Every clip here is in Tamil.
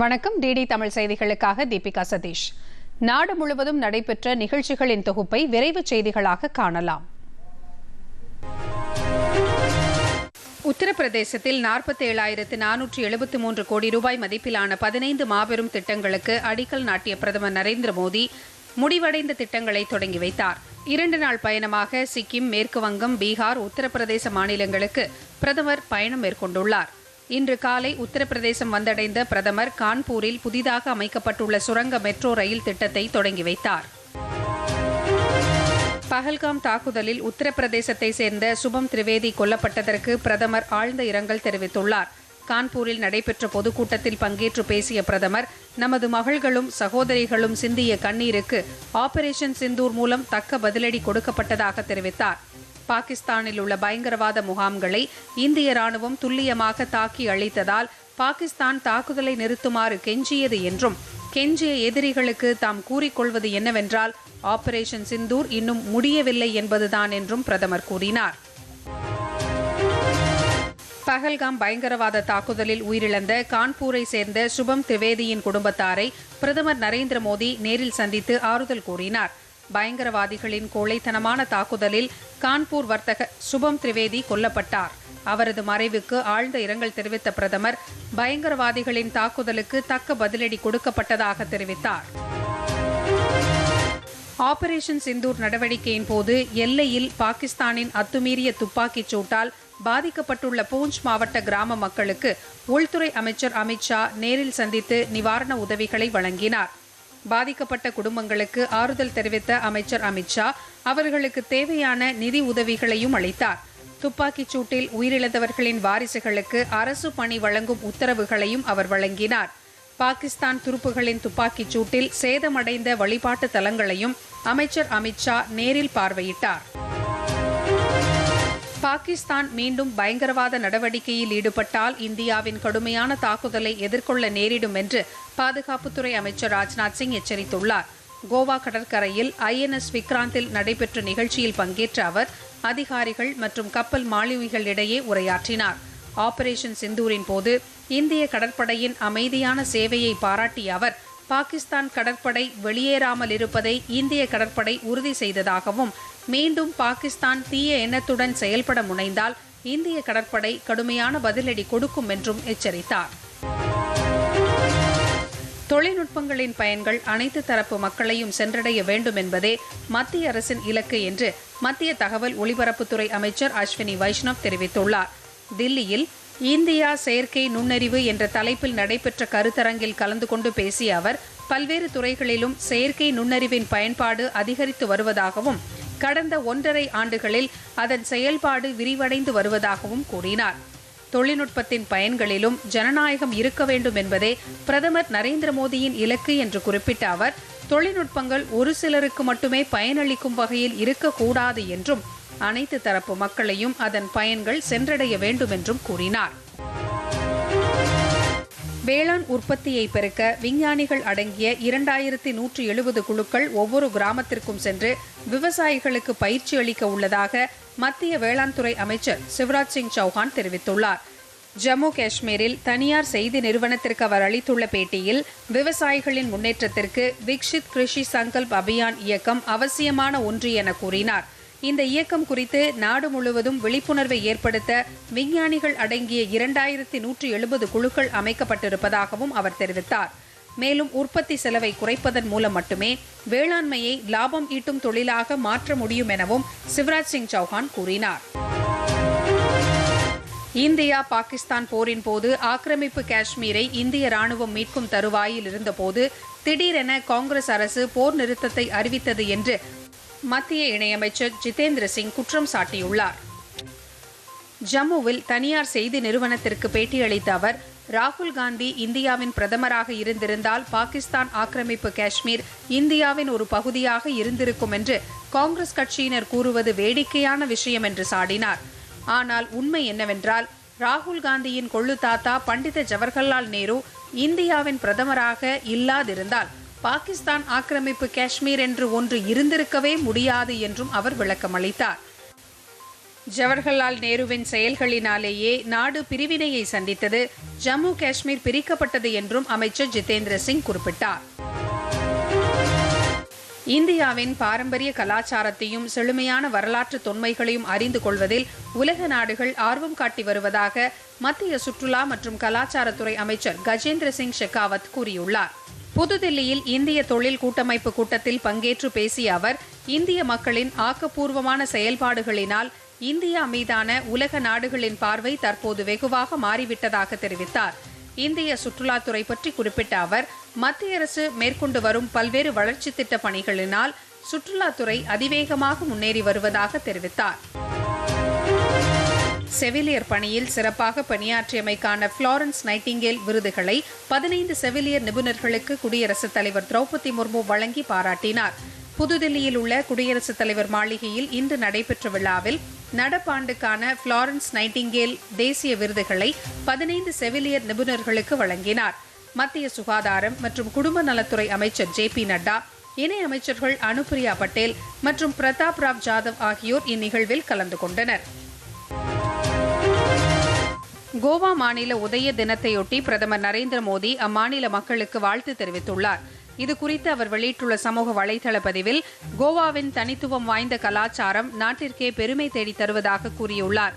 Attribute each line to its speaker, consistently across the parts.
Speaker 1: வணக்கம் டிடி தமிழ் செய்திகளுக்காக தீபிகா சதீஷ் நாடு முழுவதும் நடைபெற்ற நிகழ்ச்சிகளின் தொகுப்பை விரைவு செய்திகளாக காணலாம்
Speaker 2: உத்தரப்பிரதேசத்தில் நாற்பத்தி ஏழாயிரத்து நானூற்றி எழுபத்தி மூன்று கோடி ரூபாய் மதிப்பிலான பதினைந்து மாபெரும் திட்டங்களுக்கு அடிக்கல் நாட்டிய பிரதமர் நரேந்திர மோடி முடிவடைந்த திட்டங்களை தொடங்கி வைத்தார் இரண்டு நாள் பயணமாக சிக்கிம் மேற்கு வங்கம் பீகார் உத்தரப்பிரதேச மாநிலங்களுக்கு பிரதமர் பயணம் மேற்கொண்டுள்ளார் இன்று காலை உத்தரப்பிரதேசம் வந்தடைந்த பிரதமர் கான்பூரில் புதிதாக அமைக்கப்பட்டுள்ள சுரங்க மெட்ரோ ரயில் திட்டத்தை தொடங்கி வைத்தார் பஹல்காம் தாக்குதலில் உத்தரப்பிரதேசத்தை சேர்ந்த சுபம் திரிவேதி கொல்லப்பட்டதற்கு பிரதமர் ஆழ்ந்த இரங்கல் தெரிவித்துள்ளார் கான்பூரில் நடைபெற்ற பொதுக்கூட்டத்தில் பங்கேற்று பேசிய பிரதமர் நமது மகள்களும் சகோதரிகளும் சிந்திய கண்ணீருக்கு ஆபரேஷன் சிந்தூர் மூலம் தக்க பதிலடி கொடுக்கப்பட்டதாக தெரிவித்தார் பாகிஸ்தானில் உள்ள பயங்கரவாத முகாம்களை இந்திய ராணுவம் துல்லியமாக தாக்கி அழித்ததால் பாகிஸ்தான் தாக்குதலை நிறுத்துமாறு கெஞ்சியது என்றும் கெஞ்சிய எதிரிகளுக்கு தாம் கூறிக்கொள்வது என்னவென்றால் ஆபரேஷன் சிந்தூர் இன்னும் முடியவில்லை என்பதுதான் என்றும் பிரதமர் கூறினார் பகல்காம் பயங்கரவாத தாக்குதலில் உயிரிழந்த கான்பூரை சேர்ந்த சுபம் திவேதியின் குடும்பத்தாரை பிரதமர் நரேந்திர மோடி நேரில் சந்தித்து ஆறுதல் கூறினார் பயங்கரவாதிகளின் கோழைத்தனமான தாக்குதலில் கான்பூர் வர்த்தக சுபம் திரிவேதி கொல்லப்பட்டார் அவரது மறைவுக்கு ஆழ்ந்த இரங்கல் தெரிவித்த பிரதமர் பயங்கரவாதிகளின் தாக்குதலுக்கு தக்க பதிலடி கொடுக்கப்பட்டதாக தெரிவித்தார் ஆபரேஷன் சிந்தூர் நடவடிக்கையின் போது எல்லையில் பாகிஸ்தானின் அத்துமீறிய துப்பாக்கிச் சூட்டால் பாதிக்கப்பட்டுள்ள பூஞ்ச் மாவட்ட கிராம மக்களுக்கு உள்துறை அமைச்சர் அமித்ஷா நேரில் சந்தித்து நிவாரண உதவிகளை வழங்கினார் பாதிக்கப்பட்ட குடும்பங்களுக்கு ஆறுதல் தெரிவித்த அமைச்சர் அமித்ஷா அவர்களுக்கு தேவையான நிதி உதவிகளையும் அளித்தார் துப்பாக்கிச் சூட்டில் உயிரிழந்தவர்களின் வாரிசுகளுக்கு அரசு பணி வழங்கும் உத்தரவுகளையும் அவர் வழங்கினார் பாகிஸ்தான் துருப்புகளின் துப்பாக்கிச் சூட்டில் சேதமடைந்த வழிபாட்டு தலங்களையும் அமைச்சர் அமித்ஷா நேரில் பார்வையிட்டார் பாகிஸ்தான் மீண்டும் பயங்கரவாத நடவடிக்கையில் ஈடுபட்டால் இந்தியாவின் கடுமையான தாக்குதலை எதிர்கொள்ள நேரிடும் என்று பாதுகாப்புத்துறை அமைச்சர் ராஜ்நாத் சிங் எச்சரித்துள்ளார் கோவா கடற்கரையில் ஐஎன்எஸ் விக்ராந்தில் நடைபெற்ற நிகழ்ச்சியில் பங்கேற்ற அவர் அதிகாரிகள் மற்றும் கப்பல் மாலுமிகளிடையே உரையாற்றினார் ஆபரேஷன் சிந்தூரின் போது இந்திய கடற்படையின் அமைதியான சேவையை பாராட்டிய அவர் பாகிஸ்தான் கடற்படை வெளியேறாமல் இருப்பதை இந்திய கடற்படை உறுதி செய்ததாகவும் மீண்டும் பாகிஸ்தான் தீய எண்ணத்துடன் செயல்பட முனைந்தால் இந்திய கடற்படை கடுமையான பதிலடி கொடுக்கும் என்றும் எச்சரித்தார் தொழில்நுட்பங்களின் பயன்கள் அனைத்து தரப்பு மக்களையும் சென்றடைய வேண்டும் என்பதே மத்திய அரசின் இலக்கு என்று மத்திய தகவல் ஒலிபரப்புத்துறை அமைச்சர் அஸ்வினி வைஷ்ணவ் தெரிவித்துள்ளார் தில்லியில் இந்தியா செயற்கை நுண்ணறிவு என்ற தலைப்பில் நடைபெற்ற கருத்தரங்கில் கலந்து கொண்டு பேசிய அவர் பல்வேறு துறைகளிலும் செயற்கை நுண்ணறிவின் பயன்பாடு அதிகரித்து வருவதாகவும் கடந்த ஒன்றரை ஆண்டுகளில் அதன் செயல்பாடு விரிவடைந்து வருவதாகவும் கூறினார் தொழில்நுட்பத்தின் பயன்களிலும் ஜனநாயகம் இருக்க வேண்டும் என்பதே பிரதமர் நரேந்திர மோடியின் இலக்கு என்று குறிப்பிட்ட அவர் தொழில்நுட்பங்கள் ஒரு சிலருக்கு மட்டுமே பயனளிக்கும் வகையில் இருக்கக்கூடாது என்றும் அனைத்து தரப்பு மக்களையும் அதன் பயன்கள் சென்றடைய வேண்டும் என்றும் கூறினார் வேளாண் உற்பத்தியை பெருக்க விஞ்ஞானிகள் அடங்கிய இரண்டாயிரத்தி நூற்றி எழுபது குழுக்கள் ஒவ்வொரு கிராமத்திற்கும் சென்று விவசாயிகளுக்கு பயிற்சி அளிக்க உள்ளதாக மத்திய வேளாண் துறை அமைச்சர் சிவராஜ் சிங் சௌஹான் தெரிவித்துள்ளார் ஜம்மு காஷ்மீரில் தனியார் செய்தி நிறுவனத்திற்கு அவர் அளித்துள்ள பேட்டியில் விவசாயிகளின் முன்னேற்றத்திற்கு விக்ஷித் கிருஷி சங்கல்ப் அபியான் இயக்கம் அவசியமான ஒன்று என கூறினார் இந்த இயக்கம் குறித்து நாடு முழுவதும் விழிப்புணர்வை ஏற்படுத்த விஞ்ஞானிகள் அடங்கிய இரண்டாயிரத்தி நூற்றி எழுபது குழுக்கள் அமைக்கப்பட்டிருப்பதாகவும் அவர் தெரிவித்தார் மேலும் உற்பத்தி செலவை குறைப்பதன் மூலம் மட்டுமே வேளாண்மையை லாபம் ஈட்டும் தொழிலாக மாற்ற முடியும் எனவும் சிவராஜ் சிங் சௌஹான் கூறினார் இந்தியா பாகிஸ்தான் போரின் போது ஆக்கிரமிப்பு காஷ்மீரை இந்திய ராணுவம் மீட்கும் தருவாயில் இருந்தபோது திடீரென காங்கிரஸ் அரசு போர் நிறுத்தத்தை அறிவித்தது என்று மத்திய இணையமைச்சர் ஜிதேந்திர சிங் குற்றம் சாட்டியுள்ளார் ஜம்முவில் தனியார் செய்தி நிறுவனத்திற்கு பேட்டியளித்த அவர் ராகுல் காந்தி இந்தியாவின் பிரதமராக இருந்திருந்தால் பாகிஸ்தான் ஆக்கிரமிப்பு காஷ்மீர் இந்தியாவின் ஒரு பகுதியாக இருந்திருக்கும் என்று காங்கிரஸ் கட்சியினர் கூறுவது வேடிக்கையான விஷயம் என்று சாடினார் ஆனால் உண்மை என்னவென்றால் ராகுல் காந்தியின் கொள்ளு தாத்தா பண்டித ஜவஹர்லால் நேரு இந்தியாவின் பிரதமராக இல்லாதிருந்தால் பாகிஸ்தான் ஆக்கிரமிப்பு காஷ்மீர் என்று ஒன்று இருந்திருக்கவே முடியாது என்றும் அவர் விளக்கம் அளித்தார் ஜவஹர்லால் நேருவின் செயல்களினாலேயே நாடு பிரிவினையை சந்தித்தது ஜம்மு காஷ்மீர் பிரிக்கப்பட்டது என்றும் அமைச்சர் ஜிதேந்திர சிங் குறிப்பிட்டார் இந்தியாவின் பாரம்பரிய கலாச்சாரத்தையும் செழுமையான வரலாற்று தொன்மைகளையும் அறிந்து கொள்வதில் உலக நாடுகள் ஆர்வம் காட்டி வருவதாக மத்திய சுற்றுலா மற்றும் கலாச்சாரத்துறை அமைச்சர் கஜேந்திர சிங் ஷெகாவத் கூறியுள்ளார் புதுதில்லியில் இந்திய தொழில் கூட்டமைப்பு கூட்டத்தில் பங்கேற்று பேசிய அவர் இந்திய மக்களின் ஆக்கப்பூர்வமான செயல்பாடுகளினால் இந்தியா மீதான உலக நாடுகளின் பார்வை தற்போது வெகுவாக மாறிவிட்டதாக தெரிவித்தார் இந்திய சுற்றுலாத்துறை பற்றி குறிப்பிட்ட அவர் மத்திய அரசு மேற்கொண்டு வரும் பல்வேறு வளர்ச்சி திட்ட பணிகளினால் சுற்றுலாத்துறை அதிவேகமாக முன்னேறி வருவதாக தெரிவித்தார் செவிலியர் பணியில் சிறப்பாக பணியாற்றியமைக்கான ஃப்ளாரன்ஸ் நைட்டிங்கேல் விருதுகளை பதினைந்து செவிலியர் நிபுணர்களுக்கு குடியரசுத் தலைவர் திரௌபதி முர்மு வழங்கி பாராட்டினார் புதுதில்லியில் உள்ள குடியரசுத் தலைவர் மாளிகையில் இன்று நடைபெற்ற விழாவில் நடப்பாண்டுக்கான ஃப்ளாரன்ஸ் நைட்டிங்கேல் தேசிய விருதுகளை பதினைந்து செவிலியர் நிபுணர்களுக்கு வழங்கினார் மத்திய சுகாதாரம் மற்றும் குடும்ப நலத்துறை அமைச்சர் ஜே பி நட்டா இணை அமைச்சர்கள் அனுப்பிரியா பட்டேல் மற்றும் பிரதாப் ராவ் ஜாதவ் ஆகியோர் இந்நிகழ்வில் கலந்து கொண்டனர் கோவா மாநில உதய தினத்தையொட்டி பிரதமர் நரேந்திர மோடி அம்மாநில மக்களுக்கு வாழ்த்து தெரிவித்துள்ளார் இதுகுறித்து அவர் வெளியிட்டுள்ள சமூக வலைதள பதிவில் கோவாவின் தனித்துவம் வாய்ந்த கலாச்சாரம் நாட்டிற்கே பெருமை தேடி தருவதாக கூறியுள்ளார்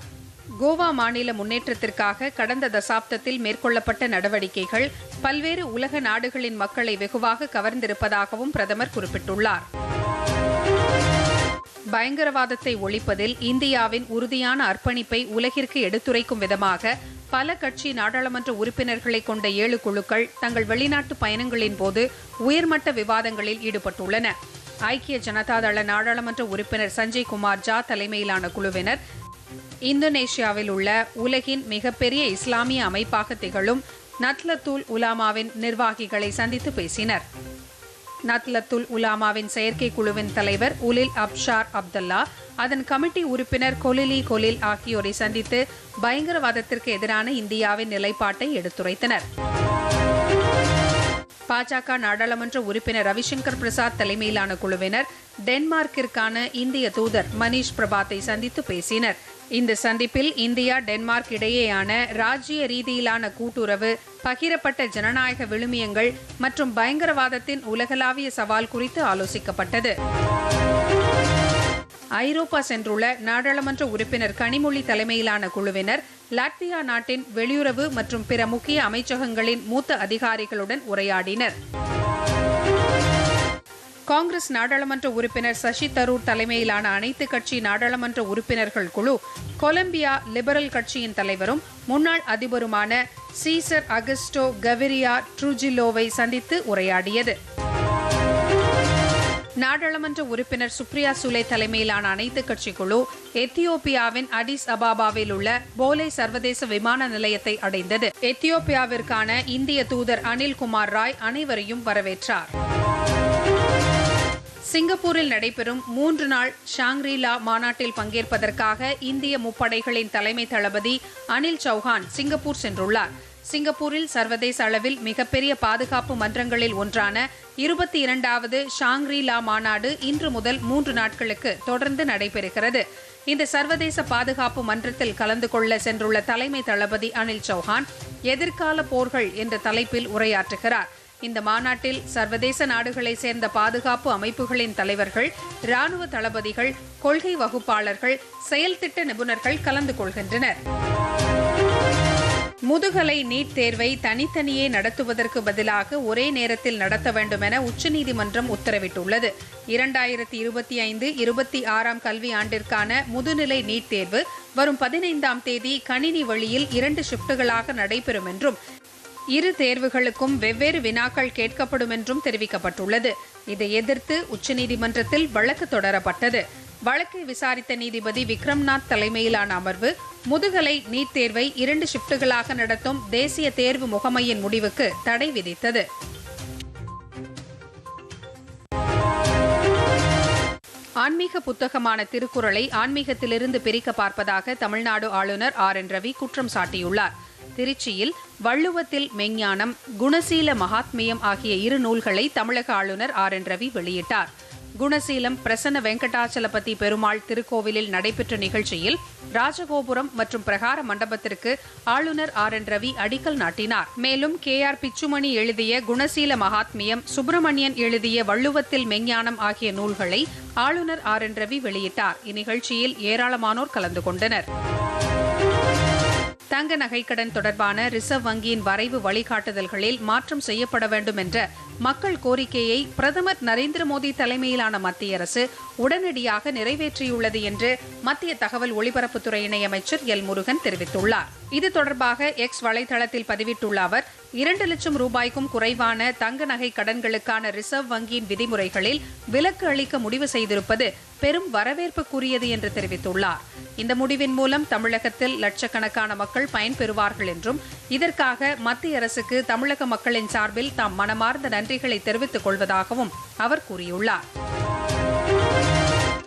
Speaker 2: கோவா மாநில முன்னேற்றத்திற்காக கடந்த தசாப்தத்தில் மேற்கொள்ளப்பட்ட நடவடிக்கைகள் பல்வேறு உலக நாடுகளின் மக்களை வெகுவாக கவர்ந்திருப்பதாகவும் பிரதமர் குறிப்பிட்டுள்ளார் பயங்கரவாதத்தை ஒழிப்பதில் இந்தியாவின் உறுதியான அர்ப்பணிப்பை உலகிற்கு எடுத்துரைக்கும் விதமாக பல கட்சி நாடாளுமன்ற உறுப்பினர்களை கொண்ட ஏழு குழுக்கள் தங்கள் வெளிநாட்டு பயணங்களின் போது உயர்மட்ட விவாதங்களில் ஈடுபட்டுள்ளன ஐக்கிய ஜனதாதள நாடாளுமன்ற உறுப்பினர் சஞ்சய் குமார் ஜா தலைமையிலான குழுவினர் இந்தோனேஷியாவில் உள்ள உலகின் மிகப்பெரிய இஸ்லாமிய அமைப்பாக திகழும் நத்லத்துல் உலாமாவின் நிர்வாகிகளை சந்தித்து பேசினர் நத்லத்துல் உலாமாவின் செயற்கைக்குழுவின் தலைவர் உலில் அப்ஷார் அப்துல்லா அதன் கமிட்டி உறுப்பினர் கொலிலி கொலில் ஆகியோரை சந்தித்து பயங்கரவாதத்திற்கு எதிரான இந்தியாவின் நிலைப்பாட்டை எடுத்துரைத்தனர் பாஜக நாடாளுமன்ற உறுப்பினர் ரவிசங்கர் பிரசாத் தலைமையிலான குழுவினர் டென்மார்க்கிற்கான இந்திய தூதர் மனிஷ் பிரபாத்தை சந்தித்து பேசினர் இந்த சந்திப்பில் இந்தியா டென்மார்க் இடையேயான ராஜ்ய ரீதியிலான கூட்டுறவு பகிரப்பட்ட ஜனநாயக விழுமியங்கள் மற்றும் பயங்கரவாதத்தின் உலகளாவிய சவால் குறித்து ஆலோசிக்கப்பட்டது ஐரோப்பா சென்றுள்ள நாடாளுமன்ற உறுப்பினர் கனிமொழி தலைமையிலான குழுவினர் லாட்வியா நாட்டின் வெளியுறவு மற்றும் பிற முக்கிய அமைச்சகங்களின் மூத்த அதிகாரிகளுடன் உரையாடினர் காங்கிரஸ் நாடாளுமன்ற உறுப்பினர் சசி தரூர் தலைமையிலான அனைத்து கட்சி நாடாளுமன்ற உறுப்பினர்கள் குழு கொலம்பியா லிபரல் கட்சியின் தலைவரும் முன்னாள் அதிபருமான சீசர் அகஸ்டோ கவிரியா ட்ரூஜிலோவை சந்தித்து உரையாடியது நாடாளுமன்ற உறுப்பினர் சுப்ரியா சுலே தலைமையிலான அனைத்து கட்சி குழு எத்தியோப்பியாவின் அடிஸ் அபாபாவில் உள்ள போலே சர்வதேச விமான நிலையத்தை அடைந்தது எத்தியோப்பியாவிற்கான இந்திய தூதர் அனில் குமார் ராய் அனைவரையும் வரவேற்றார் சிங்கப்பூரில் நடைபெறும் மூன்று நாள் ஷாங்ரீலா மாநாட்டில் பங்கேற்பதற்காக இந்திய முப்படைகளின் தலைமை தளபதி அனில் சௌஹான் சிங்கப்பூர் சென்றுள்ளார் சிங்கப்பூரில் சர்வதேச அளவில் மிகப்பெரிய பாதுகாப்பு மன்றங்களில் ஒன்றான இருபத்தி இரண்டாவது ஷாங்ரீலா மாநாடு இன்று முதல் மூன்று நாட்களுக்கு தொடர்ந்து நடைபெறுகிறது இந்த சர்வதேச பாதுகாப்பு மன்றத்தில் கலந்து கொள்ள சென்றுள்ள தலைமை தளபதி அனில் சௌஹான் எதிர்கால போர்கள் என்ற தலைப்பில் உரையாற்றுகிறார் இந்த மாநாட்டில் சர்வதேச நாடுகளை சேர்ந்த பாதுகாப்பு அமைப்புகளின் தலைவர்கள் ராணுவ தளபதிகள் கொள்கை வகுப்பாளர்கள் செயல்திட்ட நிபுணர்கள் கலந்து கொள்கின்றனர் முதுகலை நீட் தேர்வை தனித்தனியே நடத்துவதற்கு பதிலாக ஒரே நேரத்தில் நடத்த வேண்டும் என உச்சநீதிமன்றம் உத்தரவிட்டுள்ளது இரண்டாயிரத்தி இருபத்தி ஐந்து இருபத்தி ஆறாம் கல்வி ஆண்டிற்கான முதுநிலை நீட் தேர்வு வரும் பதினைந்தாம் தேதி கணினி வழியில் இரண்டு ஷிப்டுகளாக நடைபெறும் என்றும் இரு தேர்வுகளுக்கும் வெவ்வேறு வினாக்கள் கேட்கப்படும் என்றும் தெரிவிக்கப்பட்டுள்ளது இதை எதிர்த்து உச்சநீதிமன்றத்தில் வழக்கு தொடரப்பட்டது வழக்கை விசாரித்த நீதிபதி விக்ரம்நாத் தலைமையிலான அமர்வு முதுகலை நீட் தேர்வை இரண்டு ஷிப்டுகளாக நடத்தும் தேசிய தேர்வு முகமையின் முடிவுக்கு தடை விதித்தது ஆன்மீக புத்தகமான திருக்குறளை ஆன்மீகத்திலிருந்து பிரிக்க பார்ப்பதாக தமிழ்நாடு ஆளுநர் ஆர் என் ரவி குற்றம் சாட்டியுள்ளார் திருச்சியில் வள்ளுவத்தில் மெஞ்ஞானம் குணசீல மகாத்மியம் ஆகிய இரு நூல்களை தமிழக ஆளுநர் ஆர் என் ரவி வெளியிட்டார் குணசீலம் பிரசன்ன வெங்கடாச்சலபதி பெருமாள் திருக்கோவிலில் நடைபெற்ற நிகழ்ச்சியில் ராஜகோபுரம் மற்றும் பிரகார மண்டபத்திற்கு ஆளுநர் ஆர் என் ரவி அடிக்கல் நாட்டினார் மேலும் கே ஆர் பிச்சுமணி எழுதிய குணசீல மகாத்மியம் சுப்பிரமணியன் எழுதிய வள்ளுவத்தில் மெஞ்ஞானம் ஆகிய நூல்களை ஆளுநர் ஆர் என் ரவி வெளியிட்டார் இந்நிகழ்ச்சியில் ஏராளமானோர் கலந்து கொண்டனர் தங்க நகைக்கடன் தொடர்பான ரிசர்வ் வங்கியின் வரைவு வழிகாட்டுதல்களில் மாற்றம் செய்யப்பட வேண்டும் என்ற மக்கள் கோரிக்கையை பிரதமர் நரேந்திர மோடி தலைமையிலான மத்திய அரசு உடனடியாக நிறைவேற்றியுள்ளது என்று மத்திய தகவல் ஒலிபரப்புத்துறை இணையமைச்சர் எல் முருகன் தெரிவித்துள்ளார் இது தொடர்பாக எக்ஸ் வலைதளத்தில் பதிவிட்டுள்ள அவர் இரண்டு லட்சம் ரூபாய்க்கும் குறைவான தங்க நகை கடன்களுக்கான ரிசர்வ் வங்கியின் விதிமுறைகளில் விலக்கு அளிக்க முடிவு செய்திருப்பது பெரும் வரவேற்புக்குரியது என்று தெரிவித்துள்ளார் இந்த முடிவின் மூலம் தமிழகத்தில் லட்சக்கணக்கான மக்கள் பயன்பெறுவார்கள் என்றும் இதற்காக மத்திய அரசுக்கு தமிழக மக்களின் சார்பில் தாம் மனமார்ந்த நன்றி நன்றிகளை தெரிவித்துக் கொள்வதாகவும் அவர் கூறியுள்ளார்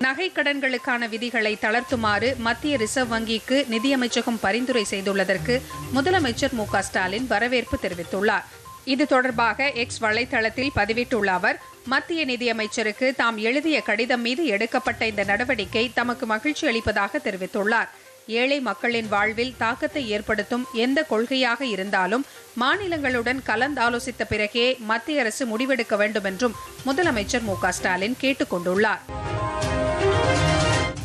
Speaker 2: நகை கடன்களுக்கான விதிகளை தளர்த்துமாறு மத்திய ரிசர்வ் வங்கிக்கு நிதியமைச்சகம் பரிந்துரை செய்துள்ளதற்கு முதலமைச்சர் மு ஸ்டாலின் வரவேற்பு தெரிவித்துள்ளார் இது தொடர்பாக எக்ஸ் வலைதளத்தில் பதிவிட்டுள்ள அவர் மத்திய நிதியமைச்சருக்கு தாம் எழுதிய கடிதம் மீது எடுக்கப்பட்ட இந்த நடவடிக்கை தமக்கு மகிழ்ச்சி அளிப்பதாக தெரிவித்துள்ளார் ஏழை மக்களின் வாழ்வில் தாக்கத்தை ஏற்படுத்தும் எந்த கொள்கையாக இருந்தாலும் மாநிலங்களுடன் கலந்தாலோசித்த பிறகே மத்திய அரசு முடிவெடுக்க வேண்டும் என்றும் முதலமைச்சர் மு ஸ்டாலின் கேட்டுக் கொண்டுள்ளார்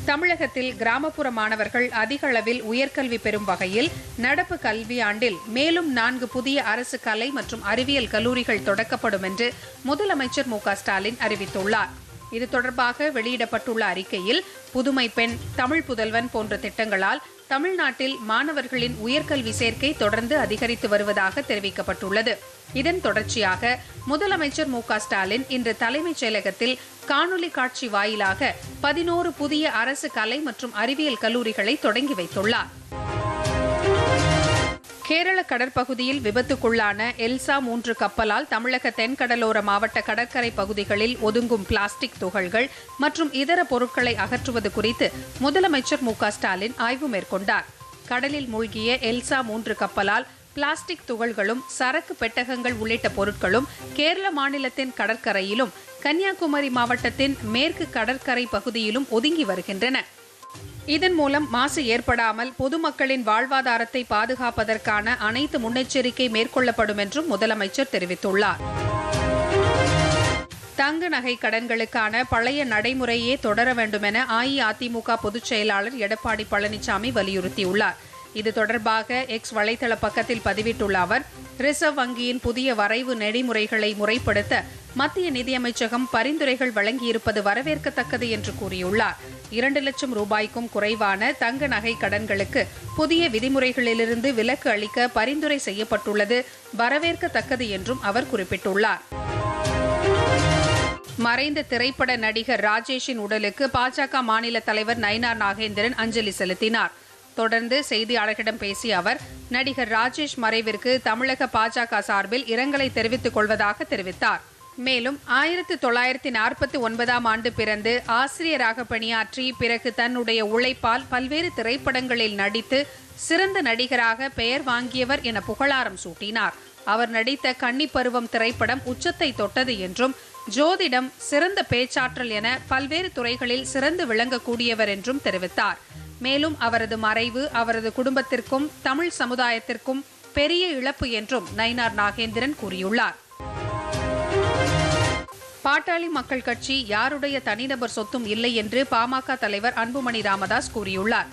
Speaker 2: தமிழகத்தில் கிராமப்புற மாணவர்கள் அதிக அளவில் உயர்கல்வி பெறும் வகையில் நடப்பு கல்வியாண்டில் மேலும் நான்கு புதிய அரசு கலை மற்றும் அறிவியல் கல்லூரிகள் தொடக்கப்படும் என்று முதலமைச்சர் மு ஸ்டாலின் அறிவித்துள்ளார் இது தொடர்பாக வெளியிடப்பட்டுள்ள அறிக்கையில் புதுமை பெண் தமிழ் புதல்வன் போன்ற திட்டங்களால் தமிழ்நாட்டில் மாணவர்களின் உயர்கல்வி சேர்க்கை தொடர்ந்து அதிகரித்து வருவதாக தெரிவிக்கப்பட்டுள்ளது இதன் தொடர்ச்சியாக முதலமைச்சர் மு ஸ்டாலின் இன்று தலைமைச் செயலகத்தில் காணொலி காட்சி வாயிலாக பதினோரு புதிய அரசு கலை மற்றும் அறிவியல் கல்லூரிகளை தொடங்கி வைத்துள்ளார் கேரள கடற்பகுதியில் விபத்துக்குள்ளான எல்சா மூன்று கப்பலால் தமிழக தென்கடலோர மாவட்ட கடற்கரை பகுதிகளில் ஒதுங்கும் பிளாஸ்டிக் துகள்கள் மற்றும் இதர பொருட்களை அகற்றுவது குறித்து முதலமைச்சர் மு ஸ்டாலின் ஆய்வு மேற்கொண்டார் கடலில் மூழ்கிய எல்சா மூன்று கப்பலால் பிளாஸ்டிக் துகள்களும் சரக்கு பெட்டகங்கள் உள்ளிட்ட பொருட்களும் கேரள மாநிலத்தின் கடற்கரையிலும் கன்னியாகுமரி மாவட்டத்தின் மேற்கு கடற்கரை பகுதியிலும் ஒதுங்கி வருகின்றன இதன் மூலம் மாசு ஏற்படாமல் பொதுமக்களின் வாழ்வாதாரத்தை பாதுகாப்பதற்கான அனைத்து முன்னெச்சரிக்கை மேற்கொள்ளப்படும் என்றும் முதலமைச்சர் தெரிவித்துள்ளார் தங்க நகை கடன்களுக்கான பழைய நடைமுறையே தொடர வேண்டுமென அஇஅதிமுக பொதுச் செயலாளர் எடப்பாடி பழனிசாமி வலியுறுத்தியுள்ளார் இது தொடர்பாக எக்ஸ் வலைதள பக்கத்தில் பதிவிட்டுள்ள அவர் ரிசர்வ் வங்கியின் புதிய வரைவு நெறிமுறைகளை முறைப்படுத்த மத்திய நிதியமைச்சகம் பரிந்துரைகள் வழங்கியிருப்பது வரவேற்கத்தக்கது என்று கூறியுள்ளார் இரண்டு லட்சம் ரூபாய்க்கும் குறைவான தங்க நகை கடன்களுக்கு புதிய விதிமுறைகளிலிருந்து விலக்கு அளிக்க பரிந்துரை செய்யப்பட்டுள்ளது வரவேற்கத்தக்கது என்றும் அவர் குறிப்பிட்டுள்ளார் மறைந்த திரைப்பட நடிகர் ராஜேஷின் உடலுக்கு பாஜக மாநில தலைவர் நயினார் நாகேந்திரன் அஞ்சலி செலுத்தினார் தொடர்ந்து செய்தியாளர்களிடம் பேசிய அவர் நடிகர் ராஜேஷ் மறைவிற்கு தமிழக பாஜக சார்பில் இரங்கலை தெரிவித்துக் கொள்வதாக தெரிவித்தார் மேலும் ஆயிரத்தி தொள்ளாயிரத்தி நாற்பத்தி ஒன்பதாம் ஆண்டு பிறந்து ஆசிரியராக பணியாற்றி பிறகு தன்னுடைய உழைப்பால் பல்வேறு திரைப்படங்களில் நடித்து சிறந்த நடிகராக பெயர் வாங்கியவர் என புகழாரம் சூட்டினார் அவர் நடித்த கன்னி பருவம் திரைப்படம் உச்சத்தை தொட்டது என்றும் ஜோதிடம் சிறந்த பேச்சாற்றல் என பல்வேறு துறைகளில் சிறந்து விளங்கக்கூடியவர் என்றும் தெரிவித்தார் மேலும் அவரது மறைவு அவரது குடும்பத்திற்கும் தமிழ் சமுதாயத்திற்கும் பெரிய இழப்பு என்றும் நயினார் நாகேந்திரன் கூறியுள்ளார் பாட்டாளி மக்கள் கட்சி யாருடைய தனிநபர் சொத்தும் இல்லை என்று பாமக தலைவர் அன்புமணி ராமதாஸ் கூறியுள்ளார்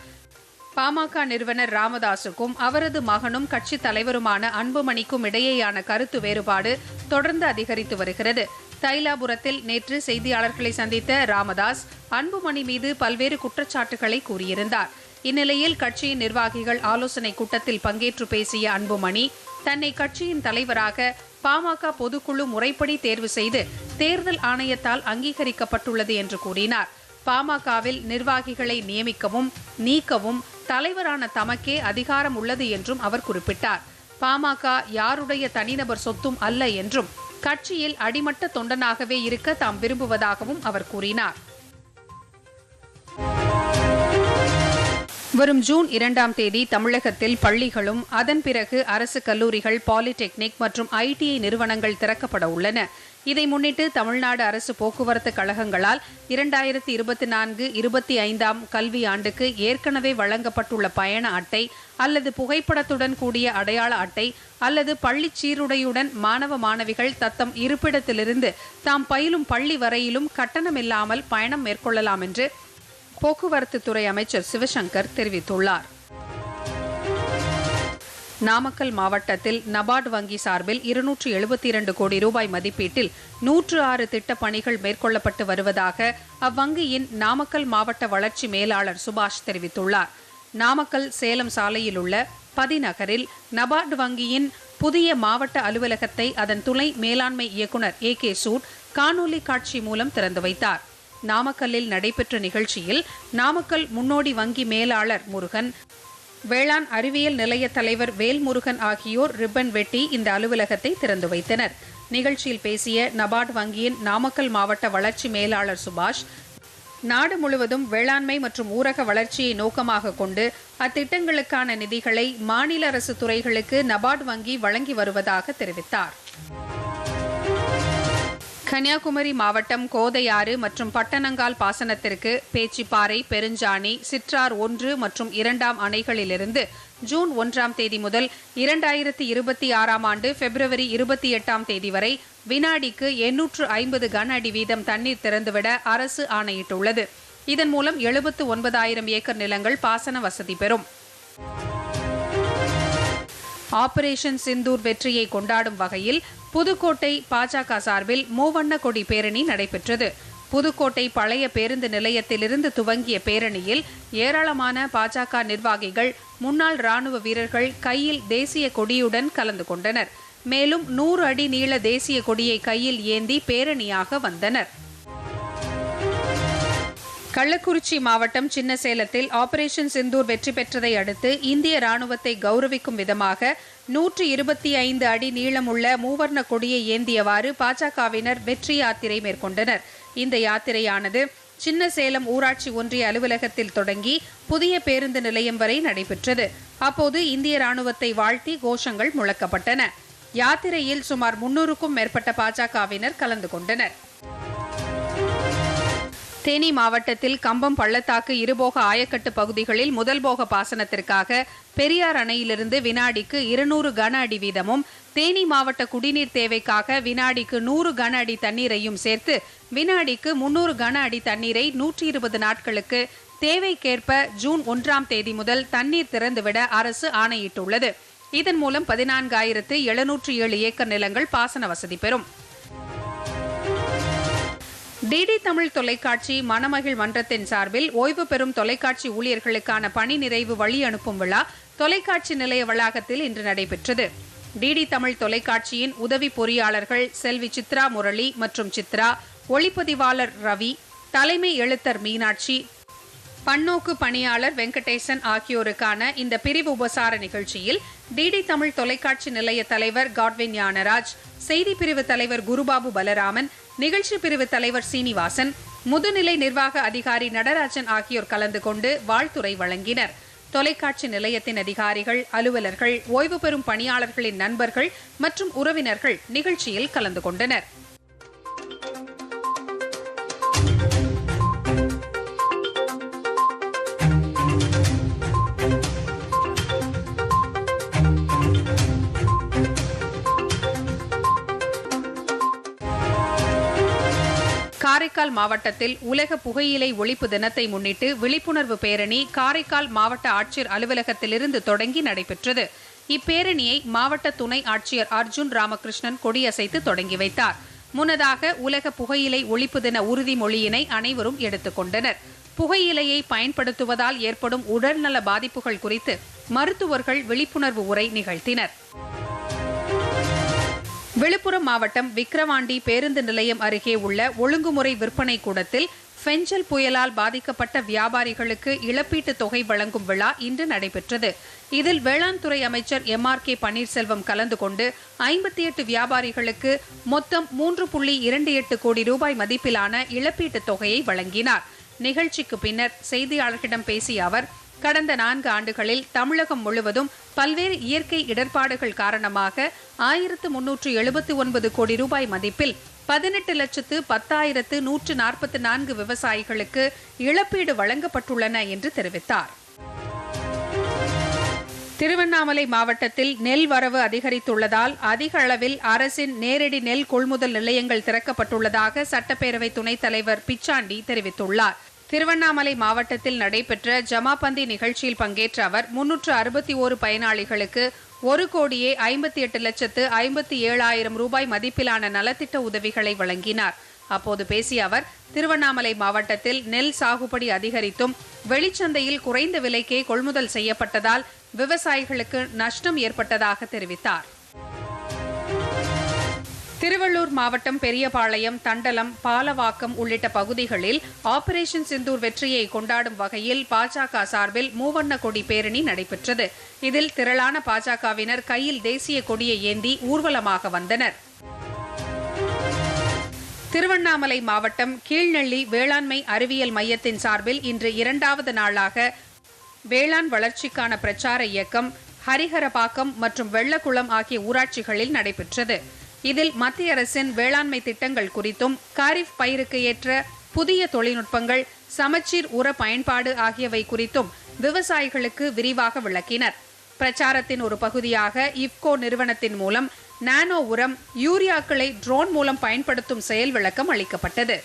Speaker 2: பாமக நிறுவனர் ராமதாசுக்கும் அவரது மகனும் கட்சித் தலைவருமான அன்புமணிக்கும் இடையேயான கருத்து வேறுபாடு தொடர்ந்து அதிகரித்து வருகிறது தைலாபுரத்தில் நேற்று செய்தியாளர்களை சந்தித்த ராமதாஸ் அன்புமணி மீது பல்வேறு குற்றச்சாட்டுகளை கூறியிருந்தார் இந்நிலையில் கட்சியின் நிர்வாகிகள் ஆலோசனை கூட்டத்தில் பங்கேற்று பேசிய அன்புமணி தன்னை கட்சியின் தலைவராக பாமக பொதுக்குழு முறைப்படி தேர்வு செய்து தேர்தல் ஆணையத்தால் அங்கீகரிக்கப்பட்டுள்ளது என்று கூறினார் பாமகவில் நிர்வாகிகளை நியமிக்கவும் நீக்கவும் தலைவரான தமக்கே அதிகாரம் உள்ளது என்றும் அவர் குறிப்பிட்டார் பாமக யாருடைய தனிநபர் சொத்தும் அல்ல என்றும் கட்சியில் அடிமட்ட தொண்டனாகவே இருக்க தாம் விரும்புவதாகவும் அவர் கூறினார் வரும் ஜூன் இரண்டாம் தேதி தமிழகத்தில் பள்ளிகளும் அதன் பிறகு அரசு கல்லூரிகள் பாலிடெக்னிக் மற்றும் ஐடிஐ நிறுவனங்கள் திறக்கப்பட உள்ளன இதை முன்னிட்டு தமிழ்நாடு அரசு போக்குவரத்து கழகங்களால் இரண்டாயிரத்தி இருபத்தி நான்கு இருபத்தி ஐந்தாம் கல்வி ஆண்டுக்கு ஏற்கனவே வழங்கப்பட்டுள்ள பயண அட்டை அல்லது புகைப்படத்துடன் கூடிய அடையாள அட்டை அல்லது பள்ளி சீருடையுடன் மாணவ மாணவிகள் தத்தம் இருப்பிடத்திலிருந்து தாம் பயிலும் பள்ளி வரையிலும் கட்டணமில்லாமல் பயணம் மேற்கொள்ளலாம் என்று போக்குவரத்து துறை அமைச்சர் சிவசங்கர் தெரிவித்துள்ளார் நாமக்கல் மாவட்டத்தில் நபார்டு வங்கி சார்பில் இருநூற்று எழுபத்தி இரண்டு கோடி ரூபாய் மதிப்பீட்டில் நூற்று ஆறு திட்ட பணிகள் மேற்கொள்ளப்பட்டு வருவதாக அவ்வங்கியின் நாமக்கல் மாவட்ட வளர்ச்சி மேலாளர் சுபாஷ் தெரிவித்துள்ளார் நாமக்கல் சேலம் சாலையில் உள்ள பதிநகரில் நபார்டு வங்கியின் புதிய மாவட்ட அலுவலகத்தை அதன் துணை மேலாண்மை இயக்குநர் ஏ கே சூட் காணொலி காட்சி மூலம் திறந்து வைத்தார் நாமக்கல்லில் நடைபெற்ற நிகழ்ச்சியில் நாமக்கல் முன்னோடி வங்கி மேலாளர் முருகன் வேளாண் அறிவியல் நிலைய தலைவர் வேல்முருகன் ஆகியோர் ரிப்பன் வெட்டி இந்த அலுவலகத்தை திறந்து வைத்தனர் நிகழ்ச்சியில் பேசிய நபார்டு வங்கியின் நாமக்கல் மாவட்ட வளர்ச்சி மேலாளர் சுபாஷ் நாடு முழுவதும் வேளாண்மை மற்றும் ஊரக வளர்ச்சியை நோக்கமாக கொண்டு அத்திட்டங்களுக்கான நிதிகளை மாநில அரசு துறைகளுக்கு நபார்டு வங்கி வழங்கி வருவதாக தெரிவித்தார் கன்னியாகுமரி மாவட்டம் கோதையாறு மற்றும் பட்டணங்கால் பாசனத்திற்கு பேச்சிப்பாறை பெருஞ்சாணி சிற்றார் ஒன்று மற்றும் இரண்டாம் அணைகளிலிருந்து ஜூன் ஒன்றாம் தேதி முதல் இரண்டாயிரத்தி இருபத்தி ஆறாம் ஆண்டு பிப்ரவரி இருபத்தி எட்டாம் தேதி வரை வினாடிக்கு எண்ணூற்று ஐம்பது கன அடி வீதம் தண்ணீர் திறந்துவிட அரசு ஆணையிட்டுள்ளது இதன் மூலம் எழுபத்து ஒன்பதாயிரம் ஏக்கர் நிலங்கள் பாசன வசதி பெறும் ஆபரேஷன் சிந்தூர் வெற்றியை கொண்டாடும் வகையில் புதுக்கோட்டை பாஜக சார்பில் மூவண்ண கொடி பேரணி நடைபெற்றது புதுக்கோட்டை பழைய பேருந்து நிலையத்திலிருந்து துவங்கிய பேரணியில் ஏராளமான பாஜக நிர்வாகிகள் முன்னாள் ராணுவ வீரர்கள் கையில் தேசிய கொடியுடன் கலந்து கொண்டனர் மேலும் நூறு அடி நீள தேசிய கொடியை கையில் ஏந்தி பேரணியாக வந்தனர் கள்ளக்குறிச்சி மாவட்டம் சின்ன சேலத்தில் ஆபரேஷன் சிந்தூர் வெற்றி பெற்றதை அடுத்து இந்திய ராணுவத்தை கௌரவிக்கும் விதமாக நூற்றி இருபத்தி ஐந்து அடி நீளமுள்ள மூவர்ண கொடியை ஏந்தியவாறு பாஜகவினர் வெற்றி யாத்திரை மேற்கொண்டனர் இந்த யாத்திரையானது சின்ன சேலம் ஊராட்சி ஒன்றிய அலுவலகத்தில் தொடங்கி புதிய பேருந்து நிலையம் வரை நடைபெற்றது அப்போது இந்திய ராணுவத்தை வாழ்த்தி கோஷங்கள் முழக்கப்பட்டன யாத்திரையில் சுமார் முன்னூறுக்கும் மேற்பட்ட பாஜகவினர் கலந்து கொண்டனர் தேனி மாவட்டத்தில் கம்பம் பள்ளத்தாக்கு இருபோக ஆயக்கட்டு பகுதிகளில் முதல் போக பாசனத்திற்காக பெரியார் அணையிலிருந்து வினாடிக்கு இருநூறு கன அடி வீதமும் தேனி மாவட்ட குடிநீர் தேவைக்காக வினாடிக்கு நூறு கன அடி தண்ணீரையும் சேர்த்து வினாடிக்கு முன்னூறு கன அடி தண்ணீரை நூற்றி இருபது நாட்களுக்கு தேவைக்கேற்ப ஜூன் ஒன்றாம் தேதி முதல் தண்ணீர் திறந்துவிட அரசு ஆணையிட்டுள்ளது இதன் மூலம் பதினான்காயிரத்து எழுநூற்றி ஏழு ஏக்கர் நிலங்கள் பாசன வசதி பெறும் டிடி தமிழ் தொலைக்காட்சி மணமகிழ் மன்றத்தின் சார்பில் ஓய்வு பெறும் தொலைக்காட்சி ஊழியர்களுக்கான பணி நிறைவு வழி அனுப்பும் விழா தொலைக்காட்சி நிலைய வளாகத்தில் இன்று நடைபெற்றது டிடி தமிழ் தொலைக்காட்சியின் உதவி பொறியாளர்கள் செல்வி சித்ரா முரளி மற்றும் சித்ரா ஒளிப்பதிவாளர் ரவி தலைமை எழுத்தர் மீனாட்சி பன்னோக்கு பணியாளர் வெங்கடேசன் ஆகியோருக்கான இந்த பிரிவு உபசார நிகழ்ச்சியில் டிடி தமிழ் தொலைக்காட்சி நிலைய தலைவர் காட்வின் ஞானராஜ் செய்தி பிரிவு தலைவர் குருபாபு பலராமன் நிகழ்ச்சி பிரிவு தலைவர் சீனிவாசன் முதுநிலை நிர்வாக அதிகாரி நடராஜன் ஆகியோர் கலந்து கொண்டு வாழ்த்துறை வழங்கினர் தொலைக்காட்சி நிலையத்தின் அதிகாரிகள் அலுவலர்கள் ஓய்வு பெறும் பணியாளர்களின் நண்பர்கள் மற்றும் உறவினர்கள் நிகழ்ச்சியில் கலந்து கொண்டனர் காரைக்கால் மாவட்டத்தில் உலக புகையிலை ஒழிப்பு தினத்தை முன்னிட்டு விழிப்புணர்வு பேரணி காரைக்கால் மாவட்ட ஆட்சியர் அலுவலகத்திலிருந்து தொடங்கி நடைபெற்றது இப்பேரணியை மாவட்ட துணை ஆட்சியர் அர்ஜுன் ராமகிருஷ்ணன் கொடியசைத்து தொடங்கி வைத்தார் முன்னதாக உலக புகையிலை ஒழிப்பு தின உறுதிமொழியினை அனைவரும் எடுத்துக்கொண்டனர் புகையிலையை பயன்படுத்துவதால் ஏற்படும் உடல்நல பாதிப்புகள் குறித்து மருத்துவர்கள் விழிப்புணர்வு உரை நிகழ்த்தினா் விழுப்புரம் மாவட்டம் விக்கிரவாண்டி பேருந்து நிலையம் அருகே உள்ள ஒழுங்குமுறை விற்பனை கூடத்தில் ஃபெஞ்சல் புயலால் பாதிக்கப்பட்ட வியாபாரிகளுக்கு இழப்பீட்டுத் தொகை வழங்கும் விழா இன்று நடைபெற்றது இதில் வேளாண் துறை அமைச்சர் எம் ஆர் கே பன்னீர்செல்வம் கலந்து கொண்டு ஐம்பத்தி எட்டு வியாபாரிகளுக்கு மொத்தம் மூன்று புள்ளி இரண்டு எட்டு கோடி ரூபாய் மதிப்பிலான இழப்பீட்டுத் தொகையை வழங்கினார் நிகழ்ச்சிக்கு பின்னர் செய்தியாளர்களிடம் பேசிய அவர் கடந்த நான்கு ஆண்டுகளில் தமிழகம் முழுவதும் பல்வேறு இயற்கை இடர்பாடுகள் காரணமாக ஆயிரத்து முன்னூற்று எழுபத்தி ஒன்பது கோடி ரூபாய் மதிப்பில் பதினெட்டு லட்சத்து பத்தாயிரத்து நூற்று நாற்பத்தி நான்கு விவசாயிகளுக்கு இழப்பீடு வழங்கப்பட்டுள்ளன என்று தெரிவித்தார் திருவண்ணாமலை மாவட்டத்தில் நெல் வரவு அதிகரித்துள்ளதால் அதிக அளவில் அரசின் நேரடி நெல் கொள்முதல் நிலையங்கள் திறக்கப்பட்டுள்ளதாக சட்டப்பேரவை துணைத் தலைவர் பிச்சாண்டி தெரிவித்துள்ளார் திருவண்ணாமலை மாவட்டத்தில் நடைபெற்ற ஜமாபந்தி நிகழ்ச்சியில் பங்கேற்ற அவர் முன்னூற்று அறுபத்தி ஓரு பயனாளிகளுக்கு ஒரு கோடியே ஐம்பத்தி எட்டு லட்சத்து ஐம்பத்தி ஏழாயிரம் ரூபாய் மதிப்பிலான நலத்திட்ட உதவிகளை வழங்கினார் அப்போது பேசிய அவர் திருவண்ணாமலை மாவட்டத்தில் நெல் சாகுபடி அதிகரித்தும் வெளிச்சந்தையில் குறைந்த விலைக்கே கொள்முதல் செய்யப்பட்டதால் விவசாயிகளுக்கு நஷ்டம் ஏற்பட்டதாக தெரிவித்தார் திருவள்ளூர் மாவட்டம் பெரியபாளையம் தண்டலம் பாலவாக்கம் உள்ளிட்ட பகுதிகளில் ஆபரேஷன் சிந்தூர் வெற்றியை கொண்டாடும் வகையில் பாஜக சார்பில் மூவண்ண கொடி பேரணி நடைபெற்றது இதில் திரளான பாஜகவினர் கையில் தேசிய கொடியை ஏந்தி ஊர்வலமாக வந்தனர் திருவண்ணாமலை மாவட்டம் கீழ்நெல்லி வேளாண்மை அறிவியல் மையத்தின் சார்பில் இன்று இரண்டாவது நாளாக வேளாண் வளர்ச்சிக்கான பிரச்சார இயக்கம் ஹரிஹரபாக்கம் மற்றும் வெள்ளக்குளம் ஆகிய ஊராட்சிகளில் நடைபெற்றது இதில் மத்திய அரசின் வேளாண்மை திட்டங்கள் குறித்தும் காரிஃப் பயிருக்கு ஏற்ற புதிய தொழில்நுட்பங்கள் சமச்சீர் உர பயன்பாடு ஆகியவை குறித்தும் விவசாயிகளுக்கு விரிவாக விளக்கினர் பிரச்சாரத்தின் ஒரு பகுதியாக இப்கோ நிறுவனத்தின் மூலம் நானோ உரம் யூரியாக்களை ட்ரோன் மூலம் பயன்படுத்தும் செயல் விளக்கம் அளிக்கப்பட்டது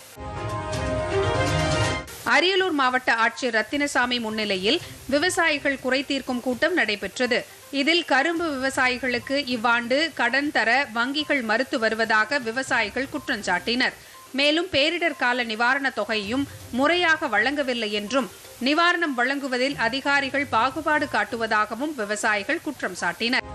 Speaker 2: அரியலூர் மாவட்ட ஆட்சியர் ரத்தினசாமி முன்னிலையில் விவசாயிகள் குறை தீர்க்கும் கூட்டம் நடைபெற்றது இதில் கரும்பு விவசாயிகளுக்கு இவ்வாண்டு கடன் தர வங்கிகள் மறுத்து வருவதாக விவசாயிகள் குற்றம் சாட்டினர் மேலும் பேரிடர் கால நிவாரணத் தொகையும் முறையாக வழங்கவில்லை என்றும் நிவாரணம் வழங்குவதில் அதிகாரிகள் பாகுபாடு காட்டுவதாகவும் விவசாயிகள் குற்றம் சாட்டினர்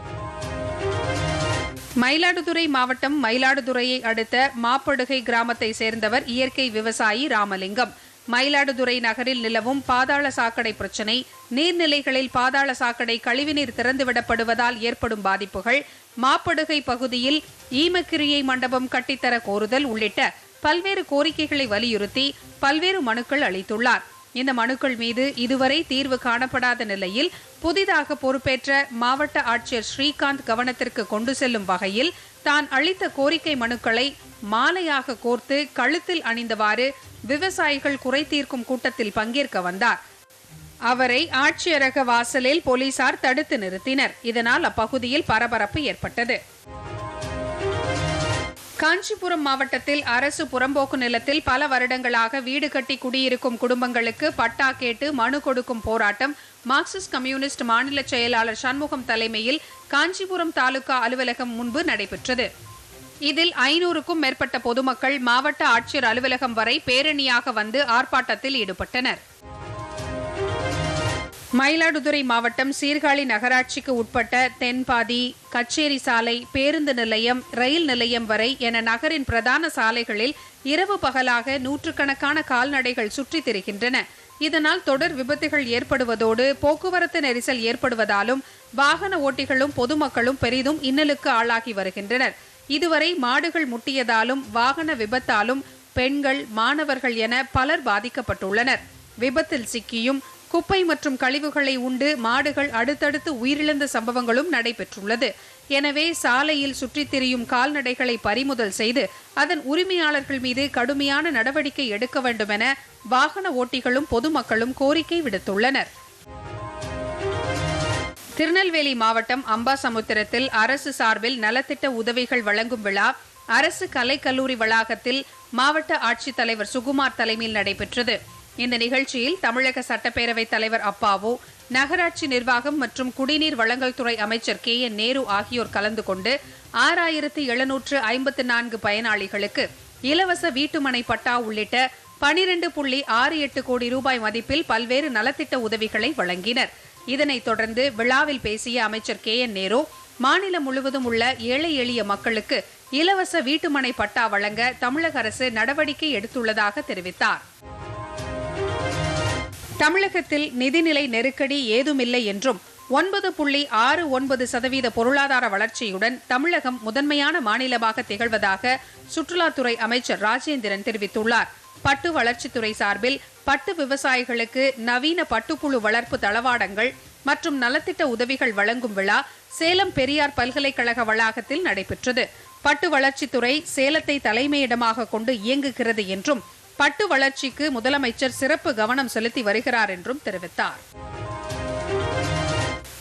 Speaker 2: மயிலாடுதுறை மாவட்டம் மயிலாடுதுறையை அடுத்த மாப்படுகை கிராமத்தை சேர்ந்தவர் இயற்கை விவசாயி ராமலிங்கம் மயிலாடுதுறை நகரில் நிலவும் பாதாள சாக்கடை பிரச்சினை நீர்நிலைகளில் பாதாள சாக்கடை கழிவுநீர் திறந்துவிடப்படுவதால் ஏற்படும் பாதிப்புகள் மாப்படுகை பகுதியில் ஈமக்கிரியை மண்டபம் கட்டித்தர கோருதல் உள்ளிட்ட பல்வேறு கோரிக்கைகளை வலியுறுத்தி பல்வேறு மனுக்கள் அளித்துள்ளார் இந்த மனுக்கள் மீது இதுவரை தீர்வு காணப்படாத நிலையில் புதிதாக பொறுப்பேற்ற மாவட்ட ஆட்சியர் ஸ்ரீகாந்த் கவனத்திற்கு கொண்டு செல்லும் வகையில் தான் அளித்த கோரிக்கை மனுக்களை மாலையாக கோர்த்து கழுத்தில் அணிந்தவாறு விவசாயிகள் குறை தீர்க்கும் கூட்டத்தில் பங்கேற்க வந்தார் அவரை ஆட்சியரக வாசலில் போலீசார் தடுத்து நிறுத்தினர் இதனால் அப்பகுதியில் பரபரப்பு ஏற்பட்டது காஞ்சிபுரம் மாவட்டத்தில் அரசு புறம்போக்கு நிலத்தில் பல வருடங்களாக வீடு கட்டி குடியிருக்கும் குடும்பங்களுக்கு பட்டா கேட்டு மனு கொடுக்கும் போராட்டம் மார்க்சிஸ்ட் கம்யூனிஸ்ட் மாநில செயலாளர் சண்முகம் தலைமையில் காஞ்சிபுரம் தாலுகா அலுவலகம் முன்பு நடைபெற்றது இதில் ஐநூறுக்கும் மேற்பட்ட பொதுமக்கள் மாவட்ட ஆட்சியர் அலுவலகம் வரை பேரணியாக வந்து ஆர்ப்பாட்டத்தில் ஈடுபட்டனர் மயிலாடுதுறை மாவட்டம் சீர்காழி நகராட்சிக்கு உட்பட்ட தென்பாதி கச்சேரி சாலை பேருந்து நிலையம் ரயில் நிலையம் வரை என நகரின் பிரதான சாலைகளில் இரவு பகலாக நூற்றுக்கணக்கான கால்நடைகள் சுற்றி திரிகின்றன இதனால் தொடர் விபத்துகள் ஏற்படுவதோடு போக்குவரத்து நெரிசல் ஏற்படுவதாலும் வாகன ஓட்டிகளும் பொதுமக்களும் பெரிதும் இன்னலுக்கு ஆளாகி வருகின்றனர் இதுவரை மாடுகள் முட்டியதாலும் வாகன விபத்தாலும் பெண்கள் மாணவர்கள் என பலர் பாதிக்கப்பட்டுள்ளனர் விபத்தில் சிக்கியும் குப்பை மற்றும் கழிவுகளை உண்டு மாடுகள் அடுத்தடுத்து உயிரிழந்த சம்பவங்களும் நடைபெற்றுள்ளது எனவே சாலையில் சுற்றித் திரியும் கால்நடைகளை பறிமுதல் செய்து அதன் உரிமையாளர்கள் மீது கடுமையான நடவடிக்கை எடுக்க வேண்டும் என வாகன ஓட்டிகளும் பொதுமக்களும் கோரிக்கை விடுத்துள்ளனர் திருநெல்வேலி மாவட்டம் அம்பாசமுத்திரத்தில் அரசு சார்பில் நலத்திட்ட உதவிகள் வழங்கும் விழா அரசு கலைக்கல்லூரி வளாகத்தில் மாவட்ட ஆட்சித்தலைவர் சுகுமார் தலைமையில் நடைபெற்றது இந்த நிகழ்ச்சியில் தமிழக சட்டப்பேரவைத் தலைவர் அப்பாவு நகராட்சி நிர்வாகம் மற்றும் குடிநீர் வழங்கல் துறை அமைச்சர் கே என் நேரு ஆகியோர் கலந்து கொண்டு ஆறாயிரத்து எழுநூற்று ஐம்பத்து நான்கு பயனாளிகளுக்கு இலவச வீட்டுமனை பட்டா உள்ளிட்ட பனிரெண்டு புள்ளி ஆறு எட்டு கோடி ரூபாய் மதிப்பில் பல்வேறு நலத்திட்ட உதவிகளை வழங்கினர் இதனைத் தொடர்ந்து விழாவில் பேசிய அமைச்சர் கே என் நேரு மாநிலம் முழுவதும் உள்ள ஏழை எளிய மக்களுக்கு இலவச வீட்டுமனை பட்டா வழங்க தமிழக அரசு நடவடிக்கை எடுத்துள்ளதாக தெரிவித்தார் தமிழகத்தில் நிதிநிலை நெருக்கடி ஏதுமில்லை என்றும் ஒன்பது புள்ளி ஆறு ஒன்பது சதவீத பொருளாதார வளர்ச்சியுடன் தமிழகம் முதன்மையான மாநிலமாக திகழ்வதாக சுற்றுலாத்துறை அமைச்சர் ராஜேந்திரன் தெரிவித்துள்ளார் பட்டு வளர்ச்சித்துறை சார்பில் பட்டு விவசாயிகளுக்கு நவீன பட்டுப்புழு வளர்ப்பு தளவாடங்கள் மற்றும் நலத்திட்ட உதவிகள் வழங்கும் விழா சேலம் பெரியார் பல்கலைக்கழக வளாகத்தில் நடைபெற்றது பட்டு வளர்ச்சித்துறை சேலத்தை தலைமையிடமாக கொண்டு இயங்குகிறது என்றும் பட்டு வளர்ச்சிக்கு முதலமைச்சர் சிறப்பு கவனம் செலுத்தி வருகிறார் என்றும் தெரிவித்தார்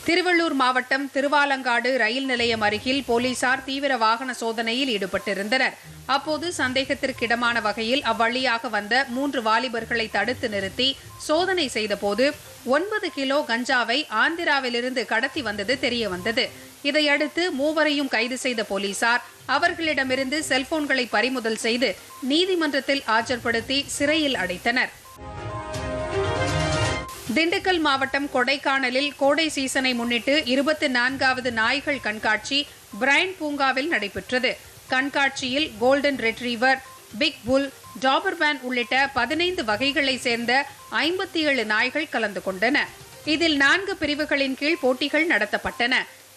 Speaker 2: திருவள்ளூர் மாவட்டம் திருவாலங்காடு ரயில் நிலையம் அருகில் போலீசார் தீவிர வாகன சோதனையில் ஈடுபட்டிருந்தனர் அப்போது சந்தேகத்திற்கிடமான வகையில் அவ்வழியாக வந்த மூன்று வாலிபர்களை தடுத்து நிறுத்தி சோதனை செய்தபோது ஒன்பது கிலோ கஞ்சாவை ஆந்திராவிலிருந்து கடத்தி வந்தது தெரியவந்தது இதையடுத்து மூவரையும் கைது செய்த போலீசார் அவர்களிடமிருந்து செல்போன்களை பறிமுதல் செய்து நீதிமன்றத்தில் ஆஜர்படுத்தி சிறையில் அடைத்தனர் திண்டுக்கல் மாவட்டம் கொடைக்கானலில் கோடை சீசனை முன்னிட்டு இருபத்தி நான்காவது நாய்கள் கண்காட்சி பிரைன் பூங்காவில் நடைபெற்றது கண்காட்சியில் golden retriever pit bull Doberman உள்ளிட்ட பதினைந்து வகைகளை சேர்ந்த ஐம்பத்தி ஏழு நாய்கள் கலந்து கொண்டன இதில் நான்கு பிரிவுகளின் கீழ் போட்டிகள் நடத்தப்பட்டன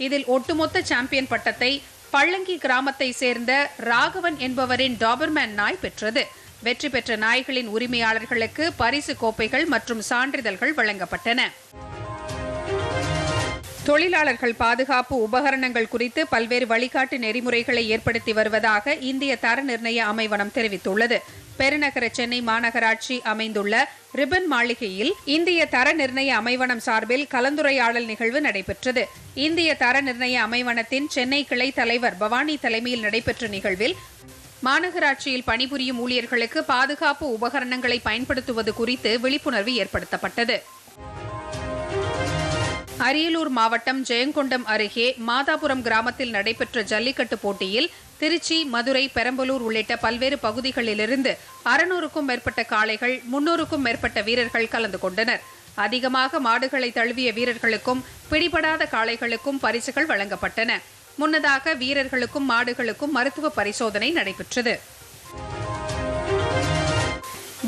Speaker 2: இதில் ஒட்டுமொத்த சாம்பியன் பட்டத்தை பள்ளங்கி கிராமத்தை சேர்ந்த ராகவன் என்பவரின் டாபர்மேன் நாய் பெற்றது வெற்றி பெற்ற நாய்களின் உரிமையாளர்களுக்கு பரிசு கோப்பைகள் மற்றும் சான்றிதழ்கள் வழங்கப்பட்டன தொழிலாளர்கள் பாதுகாப்பு உபகரணங்கள் குறித்து பல்வேறு வழிகாட்டு நெறிமுறைகளை ஏற்படுத்தி வருவதாக இந்திய தர நிர்ணய அமைவனம் தெரிவித்துள்ளது பெருநகர சென்னை மாநகராட்சி அமைந்துள்ள ரிபன் மாளிகையில் இந்திய தர நிர்ணய அமைவனம் சார்பில் கலந்துரையாடல் நிகழ்வு நடைபெற்றது இந்திய தர நிர்ணய அமைவனத்தின் சென்னை கிளை தலைவர் பவானி தலைமையில் நடைபெற்ற நிகழ்வில் மாநகராட்சியில் பணிபுரியும் ஊழியர்களுக்கு பாதுகாப்பு உபகரணங்களை பயன்படுத்துவது குறித்து விழிப்புணர்வு ஏற்படுத்தப்பட்டது அரியலூர் மாவட்டம் ஜெயங்கொண்டம் அருகே மாதாபுரம் கிராமத்தில் நடைபெற்ற ஜல்லிக்கட்டு போட்டியில் திருச்சி மதுரை பெரம்பலூர் உள்ளிட்ட பல்வேறு பகுதிகளிலிருந்து அறுநூறுக்கும் மேற்பட்ட காளைகள் முன்னூறுக்கும் மேற்பட்ட வீரர்கள் கலந்து கொண்டனர் அதிகமாக மாடுகளை தழுவிய வீரர்களுக்கும் பிடிபடாத காளைகளுக்கும் பரிசுகள் வழங்கப்பட்டன முன்னதாக வீரர்களுக்கும் மாடுகளுக்கும் மருத்துவ பரிசோதனை நடைபெற்றது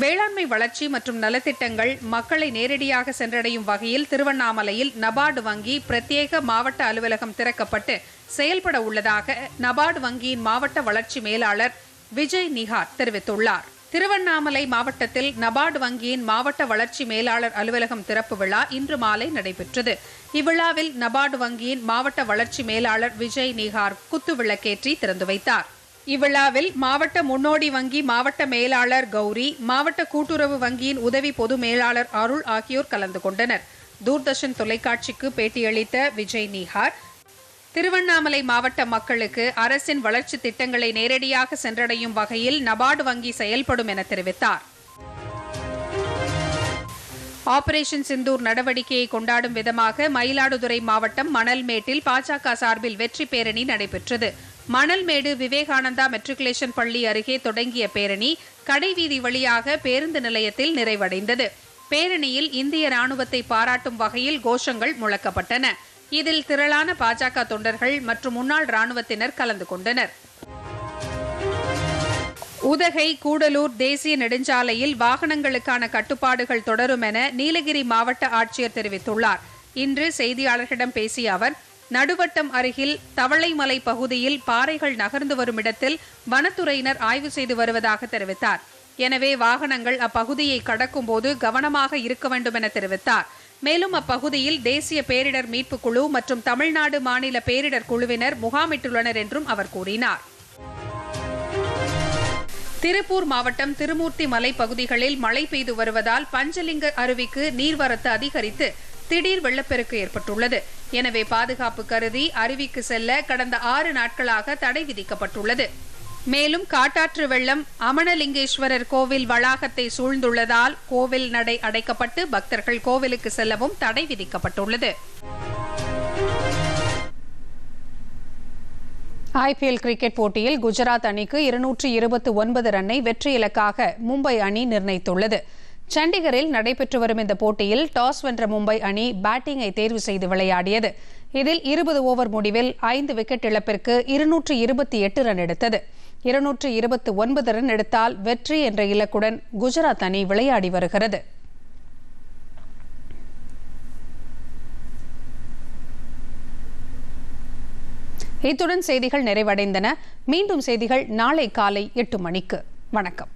Speaker 2: வேளாண்மை வளர்ச்சி மற்றும் நலத்திட்டங்கள் மக்களை நேரடியாக சென்றடையும் வகையில் திருவண்ணாமலையில் நபார்டு வங்கி பிரத்யேக மாவட்ட அலுவலகம் திறக்கப்பட்டு செயல்பட உள்ளதாக நபார்டு வங்கியின் மாவட்ட வளர்ச்சி மேலாளர் விஜய் நிஹார் தெரிவித்துள்ளார் திருவண்ணாமலை மாவட்டத்தில் நபார்டு வங்கியின் மாவட்ட வளர்ச்சி மேலாளர் அலுவலகம் திறப்பு விழா இன்று மாலை நடைபெற்றது இவ்விழாவில் நபார்டு வங்கியின் மாவட்ட வளர்ச்சி மேலாளர் விஜய் நிகார் குத்துவிளக்கேற்றி திறந்து வைத்தார் இவ்விழாவில் மாவட்ட முன்னோடி வங்கி மாவட்ட மேலாளர் கௌரி மாவட்ட கூட்டுறவு வங்கியின் உதவி பொது மேலாளர் அருள் ஆகியோர் கலந்து கொண்டனர் தூர்தர்ஷன் தொலைக்காட்சிக்கு பேட்டியளித்த விஜய் நிகார் திருவண்ணாமலை மாவட்ட மக்களுக்கு அரசின் வளர்ச்சி திட்டங்களை நேரடியாக சென்றடையும் வகையில் நபார்டு வங்கி செயல்படும் என தெரிவித்தார் ஆபரேஷன் சிந்தூர் நடவடிக்கையை கொண்டாடும் விதமாக மயிலாடுதுறை மாவட்டம் மணல்மேட்டில் பாஜக சார்பில் வெற்றி பேரணி நடைபெற்றது மணல்மேடு விவேகானந்தா மெட்ரிகுலேஷன் பள்ளி அருகே தொடங்கிய பேரணி கடைவீதி வழியாக பேருந்து நிலையத்தில் நிறைவடைந்தது பேரணியில் இந்திய ராணுவத்தை பாராட்டும் வகையில் கோஷங்கள் முழக்கப்பட்டன இதில் திரளான பாஜக தொண்டர்கள் மற்றும் முன்னாள் ராணுவத்தினர் கலந்து கொண்டனர் உதகை கூடலூர் தேசிய நெடுஞ்சாலையில் வாகனங்களுக்கான கட்டுப்பாடுகள் தொடரும் என நீலகிரி மாவட்ட ஆட்சியர் தெரிவித்துள்ளார் இன்று செய்தியாளர்களிடம் பேசிய அவர் நடுவட்டம் அருகில் தவளைமலை பகுதியில் பாறைகள் நகர்ந்து வரும் இடத்தில் வனத்துறையினர் ஆய்வு செய்து வருவதாக தெரிவித்தார் எனவே வாகனங்கள் அப்பகுதியை கடக்கும்போது கவனமாக இருக்க வேண்டும் என தெரிவித்தார் மேலும் அப்பகுதியில் தேசிய பேரிடர் மீட்பு குழு மற்றும் தமிழ்நாடு மாநில பேரிடர் குழுவினர் முகாமிட்டுள்ளனர் என்றும் அவர் கூறினார் திருப்பூர் மாவட்டம் திருமூர்த்தி மலை பகுதிகளில் மழை பெய்து வருவதால் பஞ்சலிங்க அருவிக்கு நீர்வரத்து அதிகரித்து திடீர் வெள்ளப்பெருக்கு ஏற்பட்டுள்ளது எனவே பாதுகாப்பு கருதி அருவிக்கு செல்ல கடந்த ஆறு நாட்களாக தடை விதிக்கப்பட்டுள்ளது மேலும் காட்டாற்று வெள்ளம் அமணலிங்கேஸ்வரர் கோவில் வளாகத்தை சூழ்ந்துள்ளதால் கோவில் நடை அடைக்கப்பட்டு பக்தர்கள் கோவிலுக்கு செல்லவும் தடை விதிக்கப்பட்டுள்ளது ஐபிஎல் கிரிக்கெட் போட்டியில் குஜராத் அணிக்கு இருநூற்றி இருபத்தி ஒன்பது ரன்னை வெற்றி இலக்காக மும்பை அணி நிர்ணயித்துள்ளது சண்டிகரில் நடைபெற்று வரும் இந்த போட்டியில் டாஸ் வென்ற மும்பை அணி பேட்டிங்கை தேர்வு செய்து விளையாடியது இதில் இருபது ஓவர் முடிவில் ஐந்து விக்கெட் இழப்பிற்கு இருநூற்றி இருபத்தி எட்டு ரன் எடுத்தது இருநூற்று இருபத்தி ஒன்பது ரன் எடுத்தால் வெற்றி என்ற இலக்குடன் குஜராத் அணி விளையாடி வருகிறது இத்துடன் செய்திகள் நிறைவடைந்தன மீண்டும் செய்திகள் நாளை காலை எட்டு மணிக்கு வணக்கம்